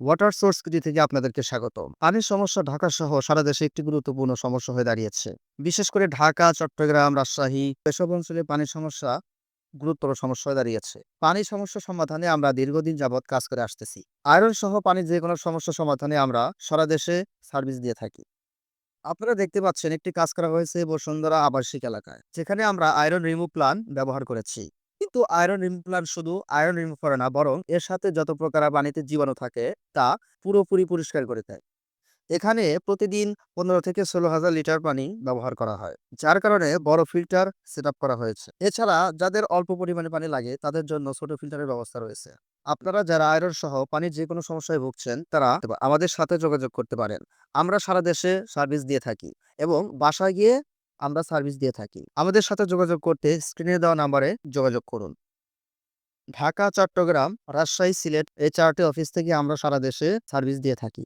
Water source থেকে আপনাদেরকে স্বাগত পানির সমস্যা ঢাকা সহ সারা দেশে একটি গুরুত্বপূর্ণ সমস্যা হয়ে দাঁড়িয়েছে। বিশেষ করে ঢাকা, চট্টগ্রাম, রাজশাহী এসব অঞ্চলে পানির সমস্যা গুরুতর সমস্যা হয়ে দাঁড়িয়েছে। পানি সমস্যা সমাধানে আমরা দীর্ঘদিন যাবৎ কাজ করে আসতেছি। আয়রন সহ পানির যে কোনো সমস্যা সমাধানে আমরা সারা দেশে সার্ভিস দিয়ে থাকি। আপনারা দেখতে পাচ্ছেন একটি কাজ করা হয়েছে বসুন্ধরা আবাসিক এলাকায়, যেখানে আমরা আয়রন রিমুভ প্লান ব্যবহার করেছি। কিন্তু আয়রন রিমুভ প্লান শুধু আয়রন রিমুভ করে না, বরং এর সাথে যত প্রকার পানিতে জীবাণু থাকে, তা পুরোপুরি পরিষ্কার করে দেয়। এখানে প্রতিদিন পনেরো থেকে ষোলো হাজার লিটার পানি ব্যবহার করা হয়, যার কারণে বড় ফিল্টার সেট করা হয়েছে। এছাড়া যাদের অল্প পরিমাণে পানি লাগে, তাদের জন্য ছোট ফিল্টারের ব্যবস্থা রয়েছে। আপনারা যারা আয়রন সহ পানির যে কোনো সমস্যায় ভুগছেন, তারা আমাদের সাথে যোগাযোগ করতে পারেন। আমরা সারা দেশে সার্ভিস দিয়ে থাকি এবং বাসায় গিয়ে আমরা সার্ভিস দিয়ে থাকি। আমাদের সাথে যোগাযোগ করতে স্ক্রিনে দেওয়া নাম্বারে যোগাযোগ করুন। ঢাকা, চট্টগ্রাম, রাজশাহী, সিলেট এই চারটি অফিস থেকে আমরা সারা দেশে সার্ভিস দিয়ে থাকি।